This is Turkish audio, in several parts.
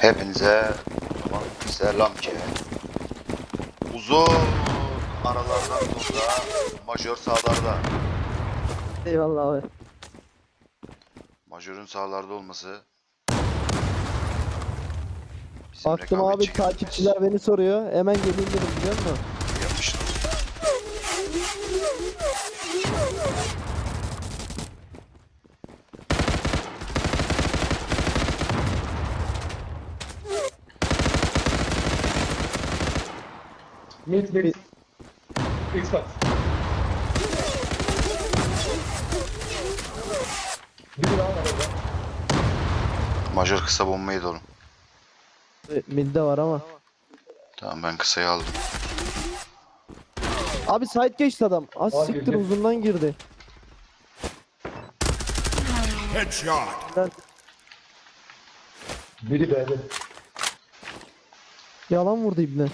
Hepinize selam ki. Uzun aralardan sonra majör sağlarda. Eyvallah abi. Majörün sağlarda olması bizim Baktım abi takipçiler beni soruyor. Hemen geleyim dedim biliyor musun? Mid mid. Xbox. Biri daha var orada. Majör kısa bombayı oğlum. E, Midde var ama. Tamam ben kısayı aldım. Abi side geçti adam. Az Aa, siktir girdi. uzundan girdi. Headshot. Ben Biri B'de. yalan vurdu ibne.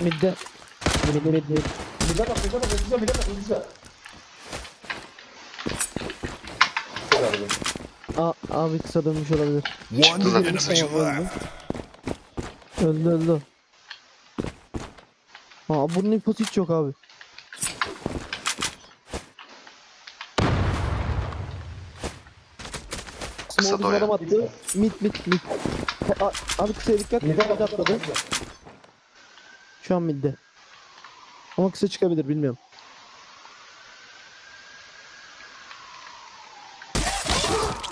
Midde. Mid mid mid. Mid'e bak mid'e bak mid'e mid'e bak mid'e. Çok abi. Kısa dönmüş olabilir. Çıktı enemy kısaca. left. Öldü öldü. Aa bunun infosu hiç yok abi. Kısa doya. Mid mid mid. Aa, abi kısaya dikkat. Mid'e Mid bak atladı. Şu an midde. Ama kısa çıkabilir bilmiyorum.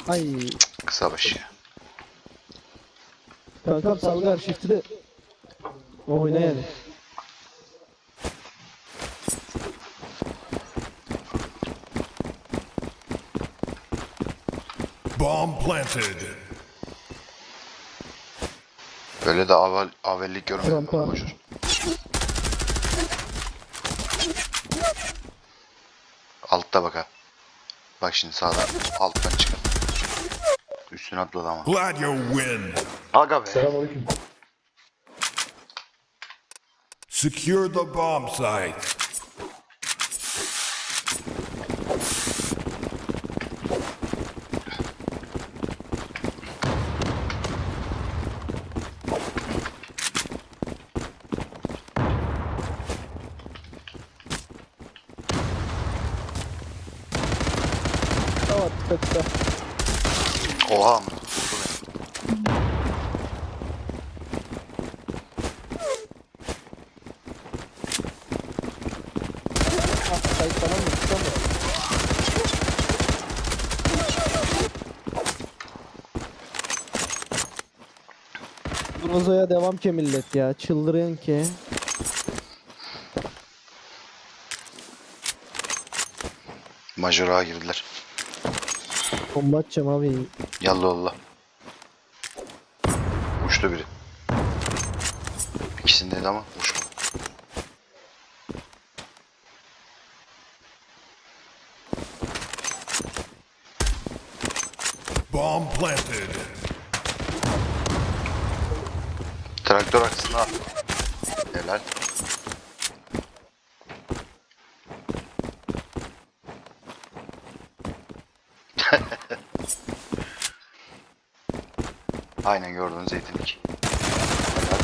Ay Kısa başı. kankam salgar shift'i de oyna yani. Bomb planted. Böyle de avel, avellik görmedim Rampa. ben Altta bak ha. Bak şimdi sağdan alttan çıkan. Üstüne atladı ama. Glad you win. Aga be. Selamünaleyküm. Secure the bomb site. Tamam kısa kısa. Oha mı? Vurdu beni. Ah, kayıt falan mı? Kısa mı? Grozo'ya devam ki millet ya. Çıldırıyorsun ki. Majör ağa girdiler. Bomba atacağım abi. Yallah Allah. Uçtu biri. İkisindeydi ama uçmadı. Bomb planted. Traktör aksına at. Helal. Aynen gördün zeytinlik. Helal.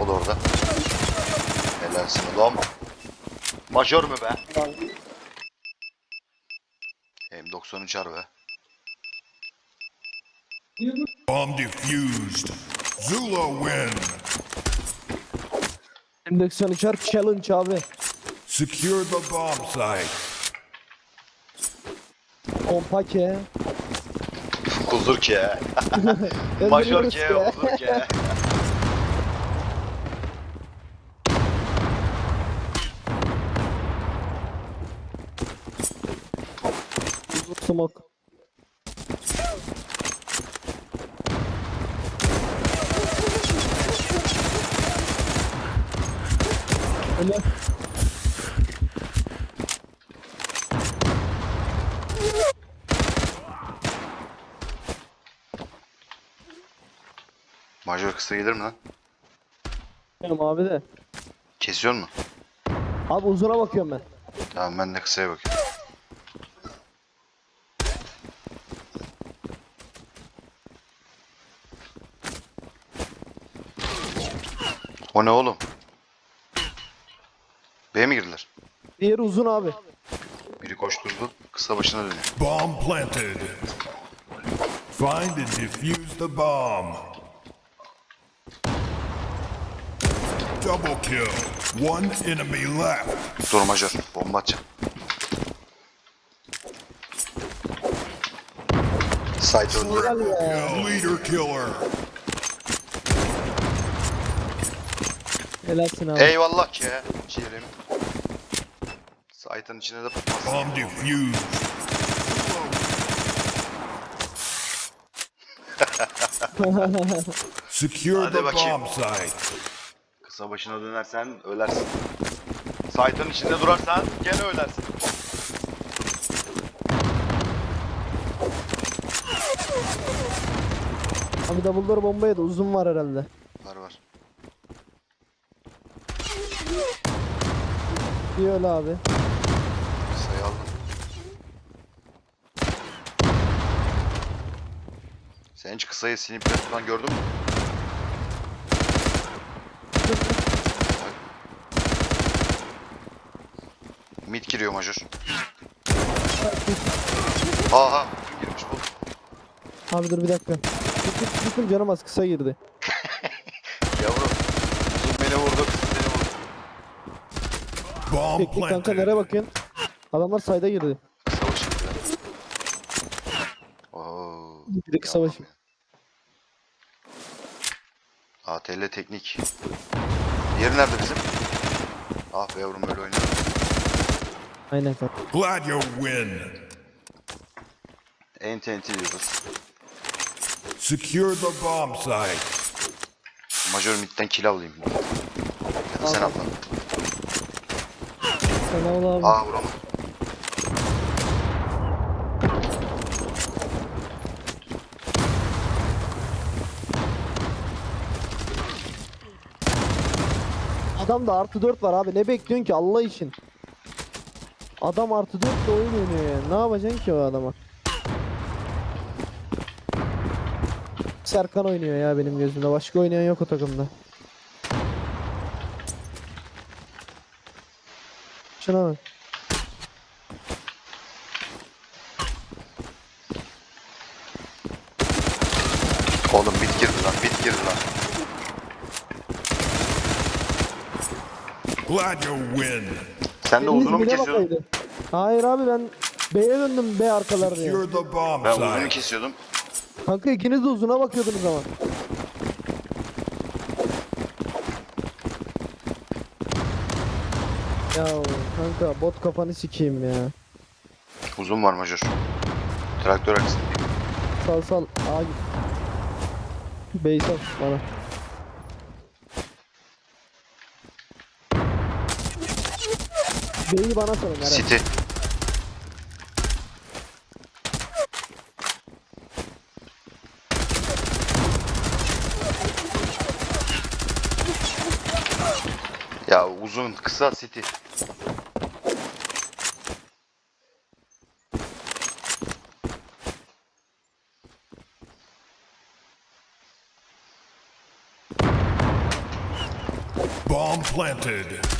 O da orada. Helalsin oğlum. Majör mü be? M93 ar be. Bomb defused. Zula win. M93'er challenge abi. Secure the bomb site. Kompake. Huzur ki Öldürüyoruz ki, huzur ki. Smoke. Major kısa gelir mi lan? Bilmiyorum abi de. Kesiyor mu? Abi uzuna bakıyorum ben. Tamam ben de kısaya bakıyorum. O ne oğlum? B'ye mi girdiler? Diğeri uzun abi. Biri koşturdu. Kısa başına dönüyor. Bomb planted. Find and defuse the bomb. Double kill. One enemy left. Dur majör. Bomba atacağım. Site öldü. Leader killer. Helalsin abi. Eyvallah ki. Ciğerim. Site'ın içine de tutmaz. Bomb defused. Secure Hadi the bakayım. bomb site. Kısa başına dönersen ölersin. Site'ın içinde durarsan gene ölersin. Abi double door bombaya da uzun var herhalde. Var var. Bir öyle abi. Kısayı aldım. Sen hiç kısayı sinip falan gördün mü? Mid giriyor majör. Aha girmiş bu. Abi dur bir dakika. Çıktım çıktım canım az kısa girdi. Yavrum. Uzun beni vurdu. kız Beni vurdu. Bomb Teknik kanka nereye bakıyorsun? Adamlar sayda girdi. Başı gidiyor. Oo. Bir de kısa Yavrum ya. ATL teknik. Diğeri nerede bizim? Ah be yavrum öyle oynuyor. Aynen kanka. Glad you win. Enti diyoruz. Secure the bomb site. Majör midden kill alayım. Ya da sen Al. atla. Sen al abi. Aa vuramadım. Adamda artı 4 var abi. Ne bekliyorsun ki Allah için? Adam artı 4 de oyun oynuyor yani. Ne yapacaksın ki o adama? Serkan oynuyor ya benim gözümde. Başka oynayan yok o takımda. Şuna bak. Oğlum bit girdi lan bit girdi lan. Glad you win. Sen de Biriniz uzunu mu kesiyordun? bakaydı. Hayır abi ben B'ye döndüm B arkalar diye. Secure the bomb Ben uzunu site. kesiyordum. Kanka ikiniz de uzuna bakıyordunuz ama. Ya kanka bot kafanı sikeyim ya. Uzun var majör. Traktör arkasında. Sal sal A git. B'yi sal bana. B'yi bana salın Eren. City. Ya uzun kısa City. Bomb planted.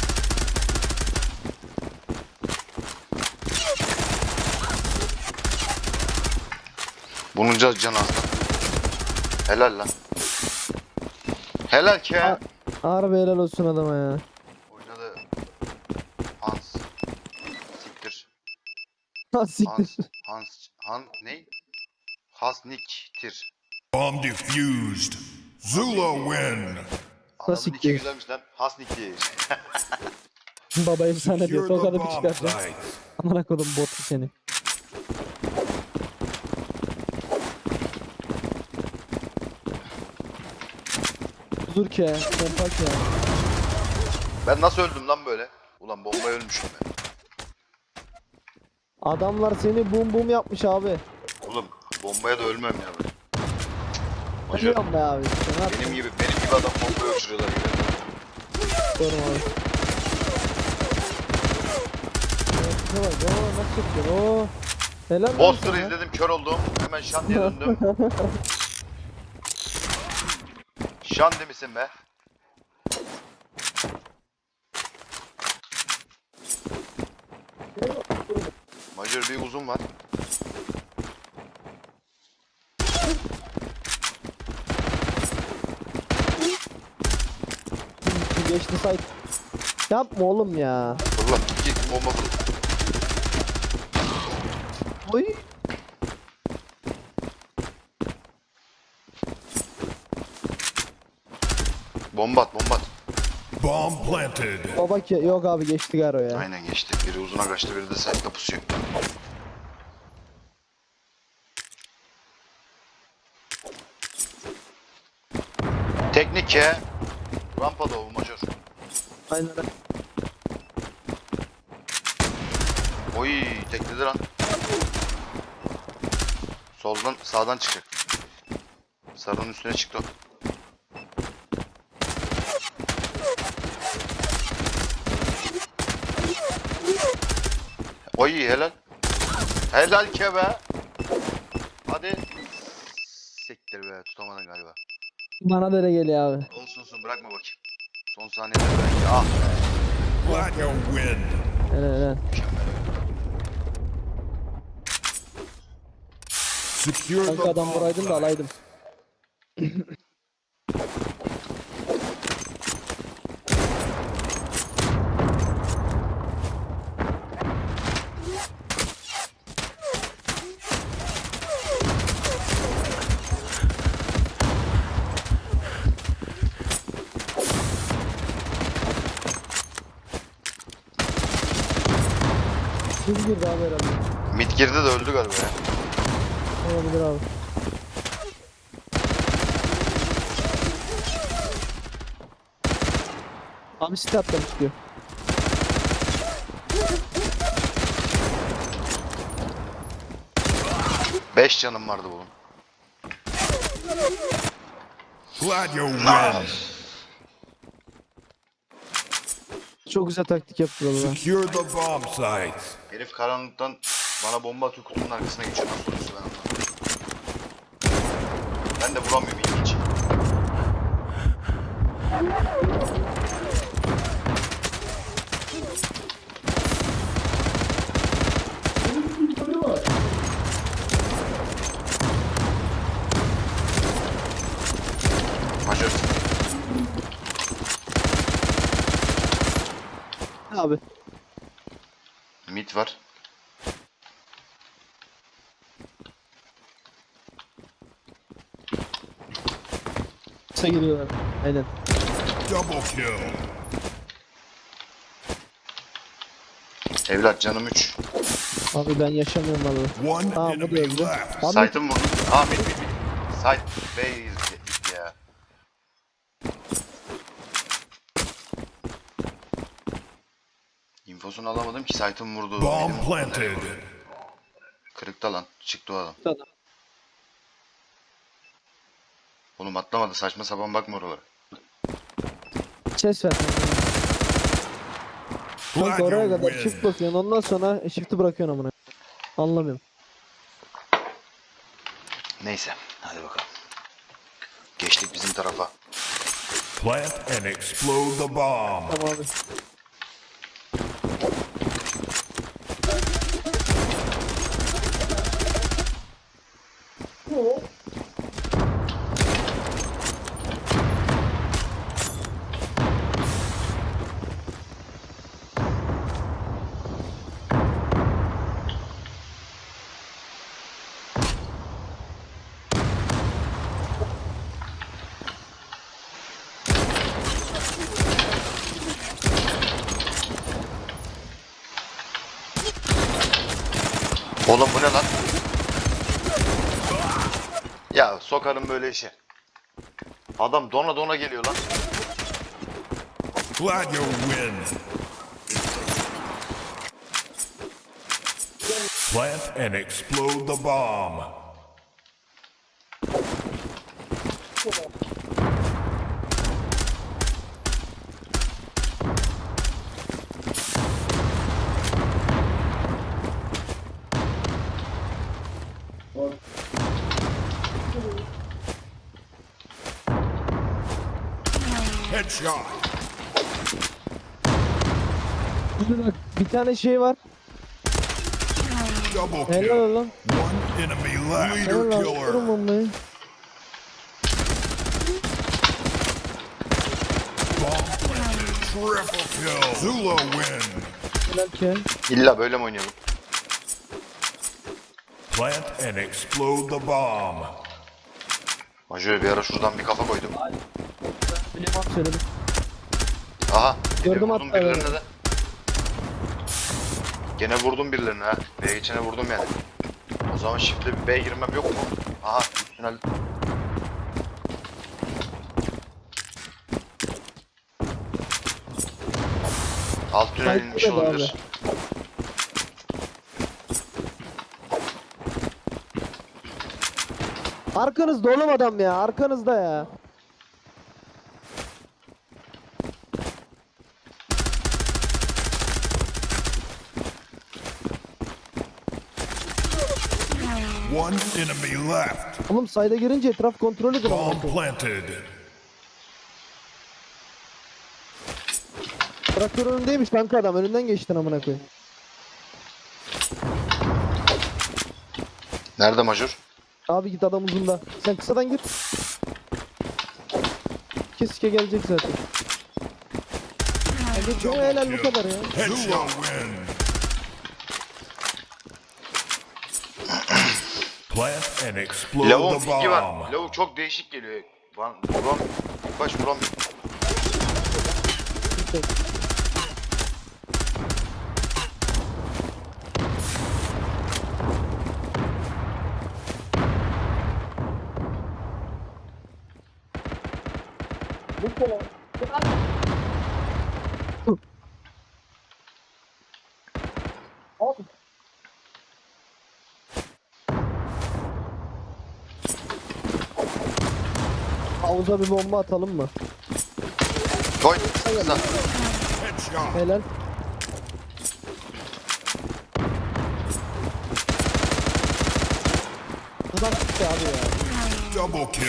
Bunun can canı az. Helal lan. Helal ki. Ha- Harbi helal olsun adama ya. Oynadı. Hans. Siktir. Ha Hans. siktir. Hans. Han ne? Hasniktir. Bomb defused. Zula win. Adamın iki güzelmiş lan. Hasnik diye. Baba efsane diyor. Secure the bir bomb çıkartacağım. site. Amına kodum botu seni. Dur ki ya. Kompak ya. Ben nasıl öldüm lan böyle? Ulan bomba ölmüşüm ben. Adamlar seni bum bum yapmış abi. Oğlum bombaya da ölmem ya ben. Majör, Biliyorum be abi. At. benim gibi benim gibi adam bombaya uçuruyorlar gibi. Diyorum abi. Ne var? Var? Nasıl çekiyor? Oo. Helal lan Poster'ı sana. izledim kör oldum. Hemen şan diye döndüm. Canlı misin be? Majör bir uzun var. Geçti sayt. Yapma oğlum ya. Allah git bomba. Oy. Bomba at bomba at. Bomb planted. Baba ki yok abi geçti garo ya. Aynen geçti. Biri uzuna kaçtı biri de site'da pusuyor. Teknik ya. Rampada o majör. Aynen. Oy tekledi lan. Soldan sağdan çıkacak. Sarının üstüne çıktı o. Oy helal. Helal ke be. Hadi. Siktir be tutamadın galiba. Bana da öyle geliyor abi. Olsun olsun bırakma bakayım. Son saniyede belki. Ah be. Glad you win. Helal helal. Secure Kanka the adam bomb vuraydın da alaydım. Girdi abi herhalde? Mid girdi de öldü galiba ya. Olabilir abi. Abi stat'tan çıkıyor. Beş canım vardı bunun. Glad you win. Çok güzel taktik yaptı valla. Secure the bomb sites. Herif karanlıktan bana bomba atıyor kutunun arkasına geçiyor. Nasıl oluyorsa ben anlamadım. Ben de vuramıyorum ilginç. Majör. Abi. Mid var. Kısa giriyorlar. Aynen. Double kill. Evlat canım 3. Abi ben yaşamıyorum. One Aa bu da öldü. Abi Sight'ım vurdu. Aa mid mid mid. Sight B'ye gitti ya. Alamadım ki Sight'ım vurdu. Bomb planted. Kırıkta lan. Çıktı o adam. adam. Oğlum atlamadı. Saçma sapan bakma oralara. Ses ver. Kanka oraya kadar shift basıyorsun ondan sonra shift'i bırakıyorsun amına. Anlamıyorum. Neyse. Hadi bakalım. Geçtik bizim tarafa. Plant and explode the bomb. Tamam abi. Oğlum bu ne lan? Ya sokarım böyle işe. Adam dona dona geliyor lan. Glad you win. Plant and explode the bomb. Headshot. Şimdi bak bir tane şey var. Double Helal kill. lan. One enemy left. Leader Helal killer. Vurun bombayı. Bomb planted. Triple kill. Zula win. Helal ki. İlla böyle mi oynayalım? Plant and explode the bomb. Majör bir ara şuradan bir kafa koydum. Süleyman söyledi. Aha. Gene Gördüm vurdum hatta birilerine de. Gene vurdum birilerine ha. B'ye geçene vurdum yani. O zaman shift'le bir B'ye girmem yok mu? Aha tünel. Alt tünel Kayıtlı inmiş olabilir. Arkanızda oğlum adam ya. Arkanızda ya. One enemy left. Oğlum sayda girince etraf kontrol edin. Bomb planted. Traktör önündeymiş kanka adam. Önünden geçtin amına koyayım. Nerede majör? Abi git adam uzunda. Sen kısadan git. Kesike gelecek zaten. Geçiyor helal bu kadar ya. Zula win. Plant and explode Lavon the fikri var. bomb. Lavuk çok değişik geliyor. Van, vuram. Baş vuram. Havuza bir bomba atalım mı? Koy. Kısa. Helal. Adam çıktı abi ya. Double kill.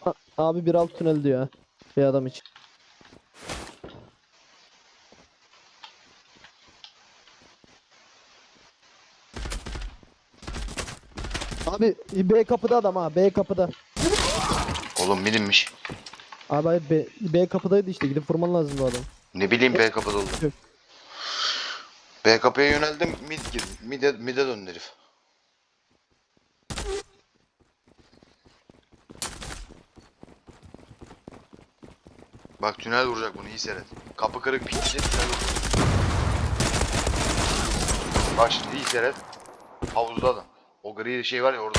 Ha, Abi bir alt tünel diyor. Bir adam için. Abi B kapıda adam ha B kapıda. Oğlum bilinmiş. Abi hayır B, B kapıdaydı işte gidip vurman lazım bu adam. Ne bileyim B kapıda oldu. Yok. B kapıya yöneldim. Mid gir. Mid'e, mid'e döndü herif. Bak tünel vuracak bunu iyi seyret. Kapı kırık pikleyecek tünel vuracak. Bak şimdi iyi seyret. Havuzda adam. O gri şey var ya orada.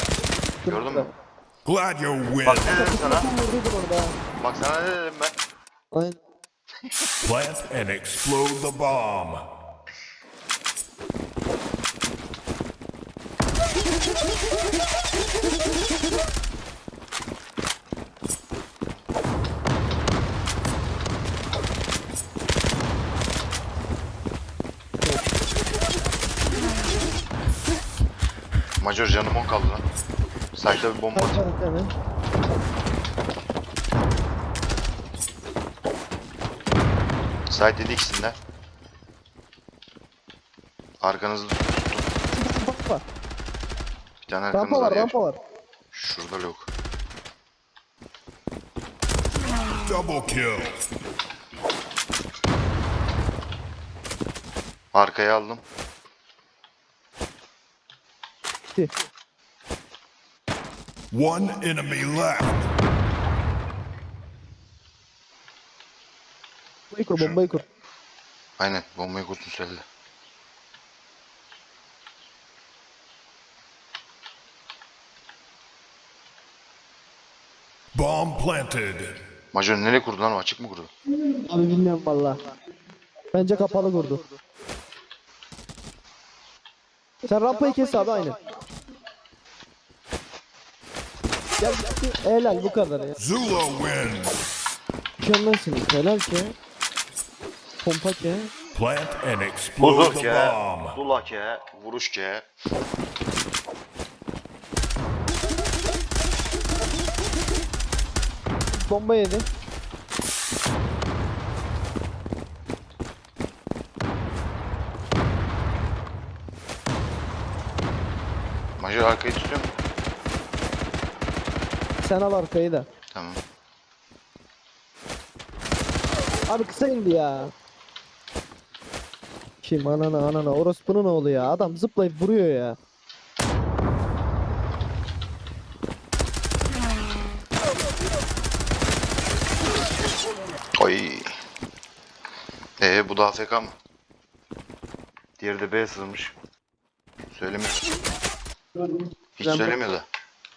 Gördün mü? Glad you win. Bak ne dedim sana? Vurduydum orada. Bak sana ne dedim ben? Aynen. Plant and explode the bomb. Major canım 10 kaldı lan. Sayda bir bomba tane. Side dedi ikisinden. Arkanızı tuttum. Rampa var. Bir tane Rampa arkanızda var diğer. rampa var. Şurada yok. Double kill. Arkaya aldım. Gitti. One enemy left. Bombayı kur bombayı kur. Aynen bombayı kurtun söyledi. Bomb planted. Major nereye kurdu lan o açık mı kurdu? Abi bilmiyorum valla. Bence kapalı kurdu. Sen rampayı kes abi aynen. Ya bitti. Helal bu kadar ya. Zula win. Mükemmelsiniz. Helal ki. Pompa ki. Plant and explode Buzuk the ke, bomb. Zula ke, vuruş ke. Bomba yedi. Major arkayı tutuyor mu? Sen al arkayı da. Tamam. Abi kısa indi ya. Kim anana anana orospunun oğlu ya. Adam zıplayıp vuruyor ya. Oy. Ee bu da AFK mı? Diğeri de B sızmış. Söylemiyor. Hiç söylemiyor da.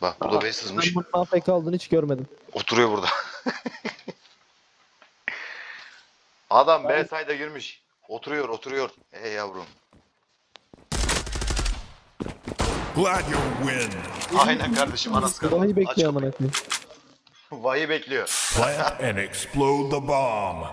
Bak bu da B Ben sızmış. bunun AFK olduğunu hiç görmedim. Oturuyor burada. Adam B sayda girmiş. Oturuyor oturuyor. Ey yavrum. Glad you win. Aynen kardeşim anası kadar. Vahiy bekliyor amına koyayım. Vahiy bekliyor. Plant and explode the bomb.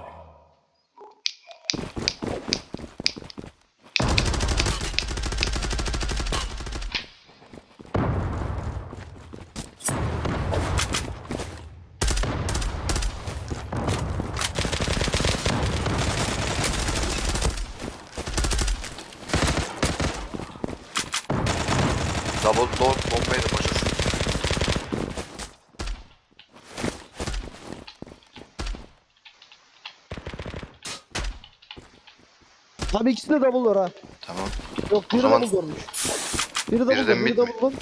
Double door bombayı da başlasın. Abi ikisi de double var ha. Tamam. Yok biri zaman- double görmüş. Biri double, Biri de biri mid mi? double var.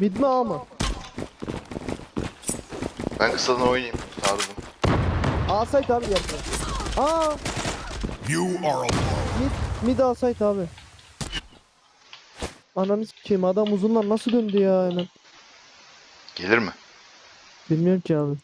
Mid mi A mı? Ben kısadan oynayayım. Taarruzum. A site abi yapma. Aa You are alone. mid, mid A site abi. Ananı sikeyim adam uzundan nasıl döndü ya hemen. Gelir mi? Bilmiyorum ki abi.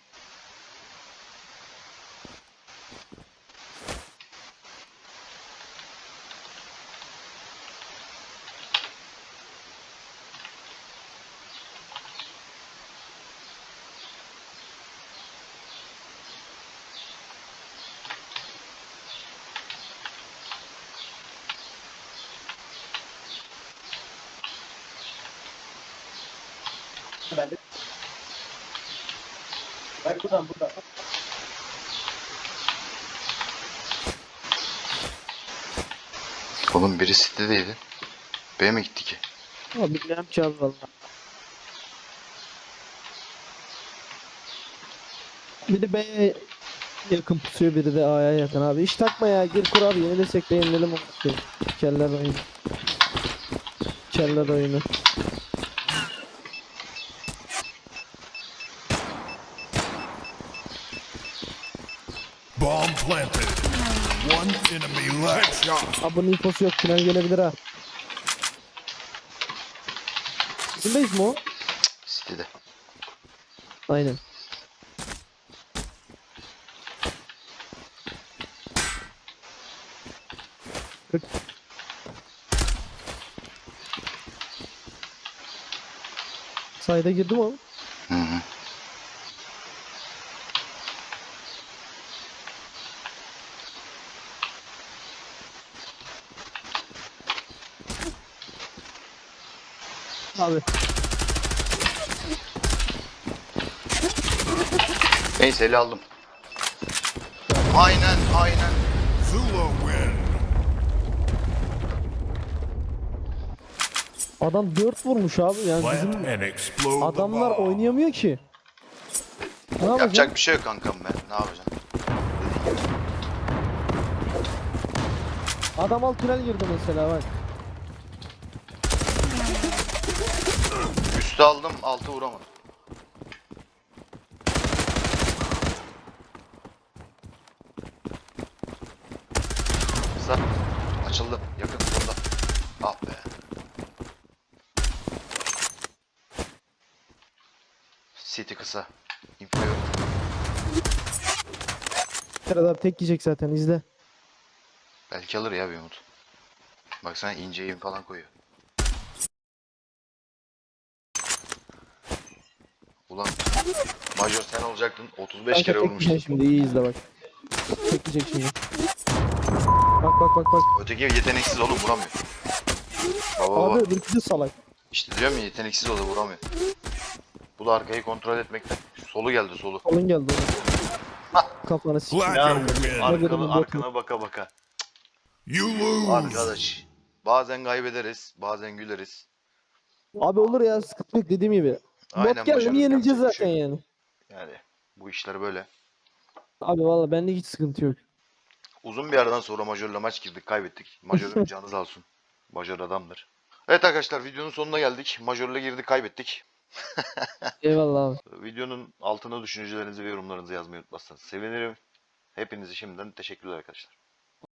Bak buradan buradan. Oğlum biri sitedeydi. B mi gitti ki? Ama bilmiyorum ki abi valla. Biri B'ye yakın pusuyor biri de A'ya yakın abi. İş takma ya gir kur abi yeni desek de yenilelim o şey. Keller oyunu. Keller oyunu. Abi bunun infosu yok final gelebilir ha. Bizimdeyiz mi o? Sitede. Aynen. Kırk. Sayda girdi mi o? Hı hı. Abi. Neyse eli aldım. Aynen aynen. Zula win. Adam 4 vurmuş abi yani Plant bizim and explode the adamlar bomb. oynayamıyor ki. Ne yapacak? Yapacak bir şey yok kankam ben. Ne yapacağım? Adam alt tünel girdi mesela bak. Üstü aldım altı vuramadım. Kısa. Açıldı. Yakın sonunda. Ah be. City kısa. Serhat abi tek yiyecek zaten izle. Belki alır ya bir umut. Baksana ince eğim falan koyuyor. Ulan Major sen olacaktın 35 Kanka kere vurmuştun. şimdi iyi izle bak. Tek yiyecek şimdi. Bak bak bak bak. Öteki yeteneksiz oğlum vuramıyor. Baba baba. Abi öbürkü de salak. İşte diyorum ya yeteneksiz o da vuramıyor. Bu da arkayı kontrol etmekten. Solu geldi solu. Kolun geldi oğlum. Kafanı sik. Glad you win. Ar- Arkalı, arkana baka baka. You lose. Arkadaş. Bazen kaybederiz, bazen güleriz. Abi olur ya sıkıntı yok dediğim gibi. Aynen, Bot geldi başarılı. mi yenileceğiz Yapacak bir zaten şey yok. yani. Yani bu işler böyle. Abi valla bende hiç sıkıntı yok. Uzun bir aradan sonra Majör'le maç girdik kaybettik. Majör'ün canı sağ olsun. Majör adamdır. Evet arkadaşlar videonun sonuna geldik. Majör'le girdik kaybettik. Eyvallah abi. Videonun altına düşüncelerinizi ve yorumlarınızı yazmayı unutmazsanız sevinirim. Hepinize şimdiden teşekkürler arkadaşlar.